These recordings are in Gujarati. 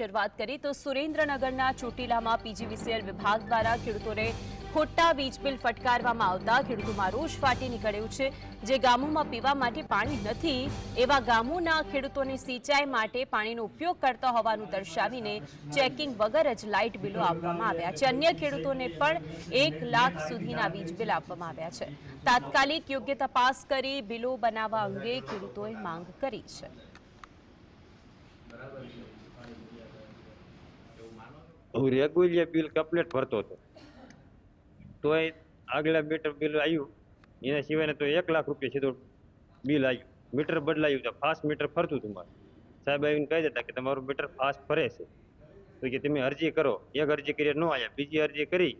શરૂઆત કરી તો સુરેન્દ્રનગરના ચોટીલામાં પીજીવીસીએલ વિભાગ દ્વારા ખેડૂતોને ખોટા વીજ બિલ ફટકારવામાં આવતા ખેડૂતોમાં રોષ ફાટી નીકળ્યું છે. જે ગામોમાં પીવા માટે પાણી નથી, એવા ગામોના ખેડૂતોને સિંચાઈ માટે પાણીનો ઉપયોગ કરતા હોવાનું દર્શાવીને ચેકિંગ વગર જ લાઇટ બિલો આપવામાં આવ્યા છે. અન્ય ખેડૂતોને પણ એક લાખ સુધીના વીજ બિલ આપવામાં આવ્યા છે. તાત્કાલિક યોગ્ય તપાસ કરી બિલો બનાવવા અંગે ખેડૂતોએ માંગ કરી છે. હું રેગ્યુલર બિલ કમ્પ્લેટ ભરતો હતો. તોય આગલા મીટર બિલ આવ્યું. એના સિવાયને તો એક લાખ રૂપિયા સીધું બિલ આવ્યું. મીટર બદલાયું તો ફાસ્ટ મીટર ફરતું હતું મારે. સાહેબ આવીને કહી દેતા કે તમારું મીટર ફાસ્ટ ફરે છે. તો કે તમે અરજી કરો. એક અરજી કરી ન આવ્યા. બીજી અરજી કરી.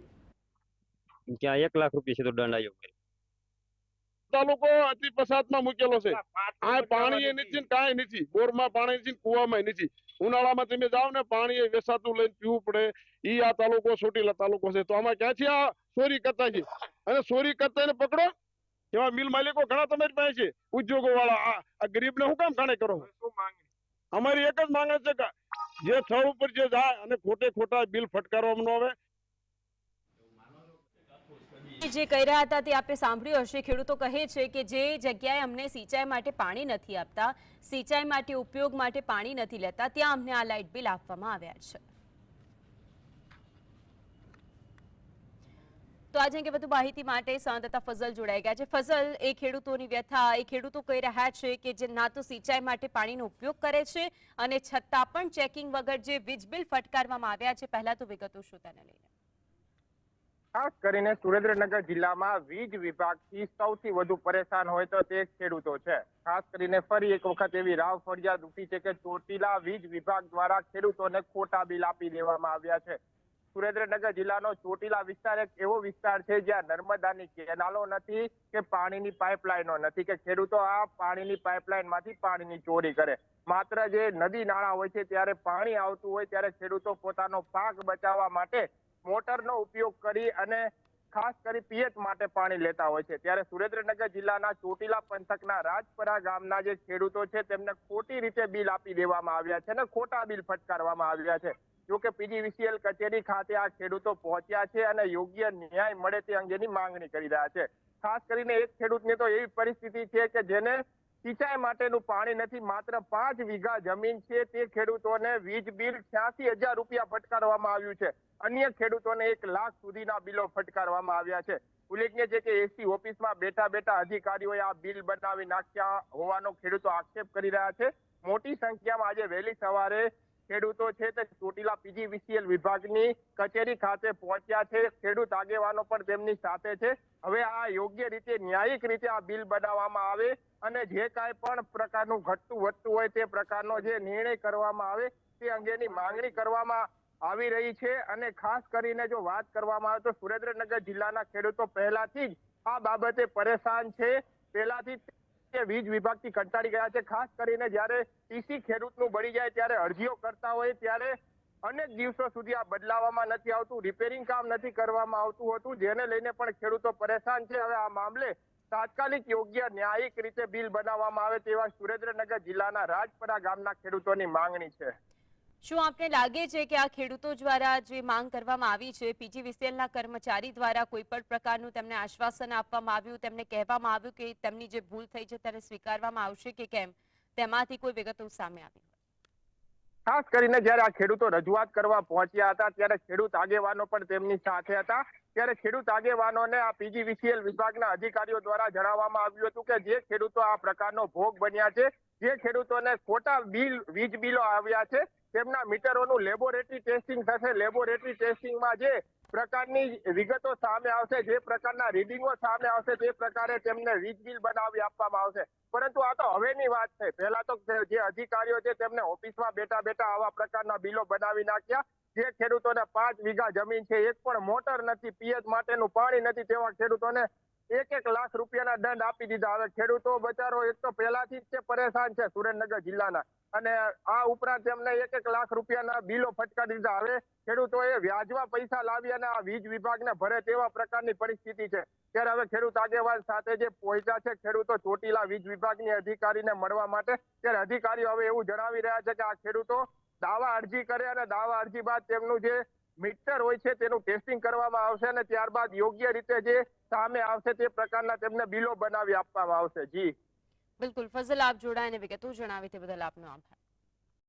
ત્યાં એક લાખ રૂપિયા સીધો દંડ આવ્યો. તાલુકો અતિ પછાતમાં મૂકેલો છે. આ પાણી એ નથી કાંઈ નથી. બોરમાં પાણી નથી કુવામાં નથી ઉનાળામાં તમે જાઓ ને પાણી એ વેસાતું લઈને પીવું પડે. ઈ આ તાલુકો ચોટીલા તાલુકો છે. તો આમાં ક્યાંથી આ ચોરી કરતા છે? અને ચોરી કરતા ને પકડો. એવા મિલ માલિકો ઘણા તમારી પાસે છે. ઉદ્યોગો વાળા આ ગરીબ ને શું કામ કાણે કરો? અમારી એક જ માંગે છે કે જે સ્થળ ઉપર જે જાય અને ખોટે ખોટા બિલ ફટકારવામાં ન આવે. જે કહી રહ્યા હતા તે આપે સાંભળ્યું હશે. ખેડૂતો કહે છે કે જે જગ્યાએ અમને સિંચાઈ માટે પાણી નથી આપતા, સિંચાઈ માટે ઉપયોગ માટે પાણી નથી લેતા, ત્યાં અમને આ લાઇટ બિલ આપવામાં આવ્યા છે. તો આજે અંગે વધુ માહિતી માટે સંવાદદાતા ફઝલ જોડાઈ ગયા છે. ફઝલ, એ ખેડૂતોની વ્યથા, એ ખેડૂતો કહી રહ્યા છે કે જે ના તો સિંચાઈ માટે પાણીનો ઉપયોગ કરે છે અને છતાં પણ ચેકિંગ વગર જે વીજ બિલ ફટકારવામાં આવ્યા છે, પહેલા તો વિગતો શું તેને લઈને. ખાસ કરીને સુરેન્દ્રનગર જિલ્લામાં વીજ વિભાગથી સૌથી વધુ પરેશાન હોય તો તે ખેડૂતો છે. ખાસ કરીને ફરી એક વખત એવી રાવ ફરિયાદ ઉઠી છે કે ચોટીલા વીજ વિભાગ દ્વારા ખેડૂતોને ખોટા બિલ આપી દેવામાં આવ્યા છે. સુરેન્દ્રનગર જિલ્લાનો ચોટીલા વિસ્તાર એક એવો વિસ્તાર છે જ્યાં નર્મદાની કેનાલો નથી કે પાણીની પાઇપલાઇનો નથી કે ખેડૂતો આ પાણીની પાઇપલાઇનમાંથી પાણીની ચોરી કરે. માત્ર જે નદી નાળા હોય છે ત્યારે પાણી આવતું હોય ત્યારે ખેડૂતો પોતાનો પાક બચાવવા માટે મોટરનો ઉપયોગ કરી અને ખાસ કરી પિયત માટે પાણી લેતા હોય છે. ત્યારે સુરેન્દ્રનગર જિલ્લાના ચોટીલા પંથકના રાજપરા ગામના જે ખેડૂતો છે, તેમને ખોટી રીતે બિલ આપી દેવામાં આવ્યા છે અને ખોટા બિલ ફટકારવામાં આવ્યા છે. જોકે પીજીવીસીએલ કચેરી ખાતે આ ખેડૂતો પહોંચ્યા છે અને યોગ્ય ન્યાય મળે તે અંગેની માંગણી કરી રહ્યા છે. ખાસ કરીને એક ખેડૂતની તો એવી પરિસ્થિતિ છે કે જેને સિંચાઈ માટેનું પાણી નથી, માત્ર પાંચ વીઘા જમીન છે. તે ખેડૂતોને વીજ બિલ છ્યાસી હજાર રૂપિયા ફટકારવામાં આવ્યું છે. અન્ય ખેડૂતોને એક લાખ સુધીના બિલો ફટકારવામાં આવ્યા છે. ઉલ્લેખનીય છે કે એસી ઓફિસમાં બેઠા બેઠા અધિકારીઓએ આ બિલ બનાવી નાખ્યા હોવાનો ખેડૂતો આક્ષેપ કરી રહ્યા છે. મોટી સંખ્યામાં આજે વહેલી સવારે ખેડૂતો છે તે ચોટીલા પીજીવીસીએલ વિભાગની કચેરી ખાતે પહોંચ્યા છે. ખેડૂત આગેવાનો પણ તેમની સાથે છે. હવે આ યોગ્ય રીતે, ન્યાયિક રીતે આ બિલ બનાવવામાં આવે અને જે કાંઈ પણ પ્રકારનું ઘટતું વધતું હોય તે પ્રકારનો જે નિર્ણય કરવામાં આવે તે અંગેની માંગણી કરવામાં આવી રહી છે. અને ખાસ કરીને જો વાત કરવામાં આવે તો સુરેન્દ્રનગર જિલ્લાના ખેડૂતો પહેલાથી જ આ બાબતે પરેશાન છે. પહેલાથી તે વીજ વિભાગથી કંટાળી ગયા છે. ખાસ કરીને જ્યારે ટીસી ખેડૂતનું બળી જાય ત્યારે અરજીઓ કરતા હોય ત્યારે અનેક દિવસો સુધી આ બદલાવવામાં નથી આવતું. રિપેરિંગ કામ નથી કરવામાં આવતું હતું. જેને લઈને પણ ખેડૂતો પરેશાન છે. હવે આ મામલે તાત્કાલિક યોગ્ય ન્યાયિક રીતે બિલ બનાવવામાં આવે તેવા સુરેન્દ્રનગર જિલ્લાના રાજપરા ગામના ખેડૂતોની માંગણી છે. શું આપને લાગે છે કે આ ખેડૂતો દ્વારા જે માંગ કરવામાં આવી છે પીજીવીસીએલના કર્મચારી દ્વારા કોઈ પણ પ્રકારનું તેમને આશ્વાસન આપવામાં આવ્યું, તેમને કહેવામાં આવ્યું કે તેમની જે ભૂલ થઈ છે ત્યારે સ્વીકારવામાં આવશે કે કેમ? તેમાંથી કોઈ વિગતો સામે આવી ખાસ કરીને જ્યારે આ ખેડૂતો રજૂઆત કરવા પહોંચ્યા હતા, ત્યારે ખેડૂત આગેવાનો પણ તેમની સાથે હતા. ત્યારે ખેડૂત આગેવાનોને આ પીજીવીસીએલ વિભાગના અધિકારીઓ દ્વારા જણાવવામાં આવ્યું હતું કે જે ખેડૂતો આ પ્રકારનો ભોગ બન્યા છે, જે ખેડૂતોને ખોટા બિલ, વીજ બિલો આવ્યા છે તેમના મીટરોનું લેબોરેટરી ટેસ્ટિંગ થશે. લેબોરેટરી ટેસ્ટિંગમાં જે પ્રકારની વિગતો સામે આવશે, જે પ્રકારના રીડિંગો સામે આવશે, તે પ્રકારે તેમને વીજ બિલ બનાવી આપવામાં આવશે. પરંતુ આ તો હવેની વાત છે. પહેલા તો જે અધિકારીઓ છે તેમને ઓફિસમાં બેઠા બેઠા આવા પ્રકારના બિલો બનાવી નાખ્યા. જે ખેડૂતોને પાંચ વીઘા જમીન છે. એક પણ મોટર નથી. પિયત માટેનું પાણી નથી. તેવા ખેડૂતોને એક એક લાખ રૂપિયાના દંડ આપી દીધા. હવે ખેડૂતો બચારો, એક તો પહેલાથી જ પરેશાન છે સુરેન્દ્રનગર જિલ્લાના. અને આ ઉપરાંત એમને એક એક લાખ રૂપિયાના બિલો ફટકારી દીધા. હવે ખેડૂતોએ વ્યાજમાં પૈસા લાવી અને આ વીજ વિભાગને ભરે તેવા પ્રકારની પરિસ્થિતિ છે. ત્યારે હવે ખેડૂત આગેવાન સાથે જે પહોંચ્યા છે, ખેડૂતો ચોટીલા વીજ વિભાગની અધિકારીને મળવા માટે. ત્યારે અધિકારીઓ હવે એવું જણાવી રહ્યા છે કે આ ખેડૂતો દાવા અરજી કરે અને દાવા અરજી બાદ તેમનું જે મીટર હોય છે, તેનું ટેસ્ટિંગ કરવામાં આવશે અને ત્યારબાદ યોગ્ય રીતે જે સામે આવશે તે પ્રકારના તેમને બિલો બનાવી આપવામાં આવશે. જી. બિલકુલ. ફઝલ, આપ જોડાઈને વિગતો જણાવી તે બદલ આપનો આભાર.